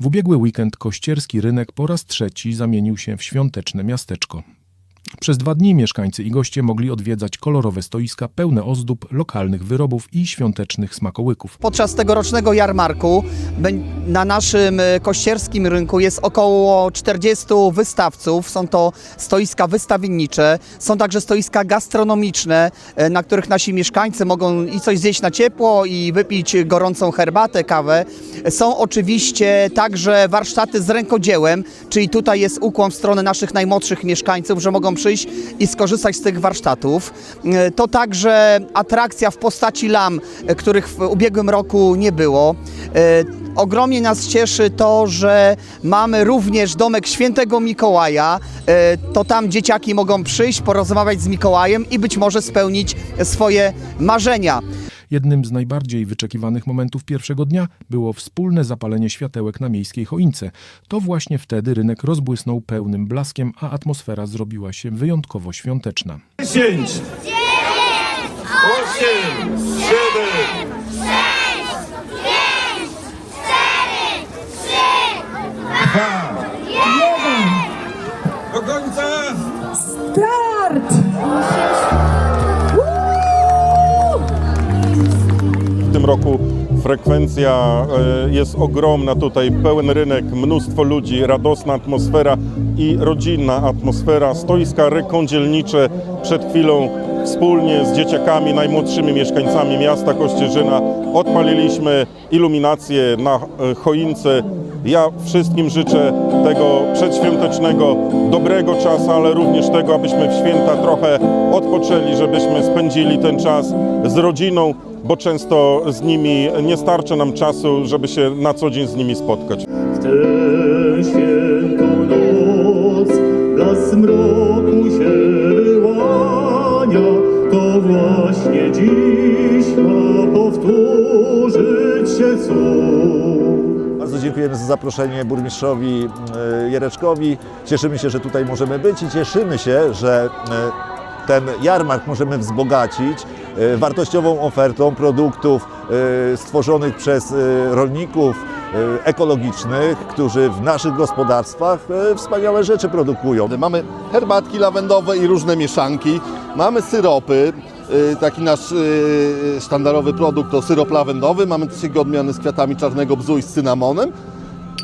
W ubiegły weekend kościerski rynek po raz trzeci zamienił się w świąteczne miasteczko. Przez dwa dni mieszkańcy i goście mogli odwiedzać kolorowe stoiska pełne ozdób, lokalnych wyrobów i świątecznych smakołyków. Podczas tegorocznego jarmarku na naszym e, kościerskim rynku jest około 40 wystawców. Są to stoiska wystawiennicze, są także stoiska gastronomiczne, e, na których nasi mieszkańcy mogą i coś zjeść na ciepło i wypić gorącą herbatę, kawę. Są oczywiście także warsztaty z rękodziełem, czyli tutaj jest ukłon w stronę naszych najmłodszych mieszkańców, że mogą przyjść i skorzystać z tych warsztatów. E, To także atrakcja w postaci lam, e, których w ubiegłym roku nie było. E, Ogromnie nas cieszy to, że mamy również domek świętego Mikołaja. To tam dzieciaki mogą przyjść, porozmawiać z Mikołajem i być może spełnić swoje marzenia. Jednym z najbardziej wyczekiwanych momentów pierwszego dnia było wspólne zapalenie światełek na miejskiej choince. To właśnie wtedy rynek rozbłysnął pełnym blaskiem, a atmosfera zrobiła się wyjątkowo świąteczna. 10, 8, 7, do końca! Start! Roku frekwencja e, jest ogromna, tutaj pełen rynek, mnóstwo ludzi, radosna atmosfera i rodzinna atmosfera, stoiska rekądzielnicze. Przed chwilą wspólnie z dzieciakami, najmłodszymi mieszkańcami miasta Kościerzyna odpaliliśmy iluminację na e, choince. Ja wszystkim życzę tego przedświątecznego, dobrego czasu, ale również tego, abyśmy w święta trochę odpoczęli, żebyśmy spędzili ten czas z rodziną, bo często z nimi nie starcza nam czasu, żeby się na co dzień z nimi spotkać. W tę świętą noc blask mroku się wyłania, to właśnie dziś ma powtórzyć się cud. Bardzo dziękujemy za zaproszenie burmistrzowi e, Jereczkowi. Cieszymy się, że tutaj możemy być i cieszymy się, że e, ten jarmark możemy wzbogacić e, wartościową ofertą produktów e, stworzonych przez e, rolników ekologicznych, którzy w naszych gospodarstwach wspaniałe rzeczy produkują. Mamy herbatki lawendowe i różne mieszanki. Mamy syropy. Taki nasz sztandarowy produkt to syrop lawendowy. Mamy też jego odmiany z kwiatami czarnego bzu i z cynamonem.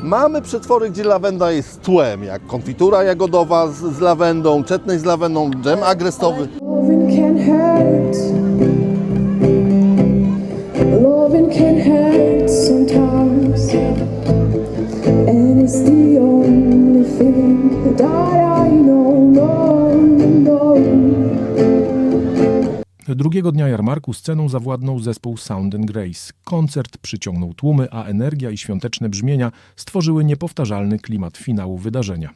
Mamy przetwory, gdzie lawenda jest tłem, jak konfitura jagodowa z, z lawendą, czetnej z lawendą, dżem agrestowy. Drugiego dnia jarmarku sceną zawładnął zespół Sound and Grace. Koncert przyciągnął tłumy, a energia i świąteczne brzmienia stworzyły niepowtarzalny klimat finału wydarzenia.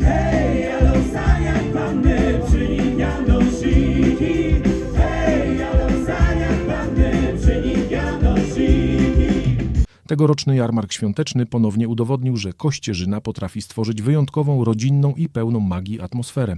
Hej, alosania panny przynigiano Tegoroczny jarmark świąteczny ponownie udowodnił, że Kościerzyna potrafi stworzyć wyjątkową, rodzinną i pełną magii atmosferę.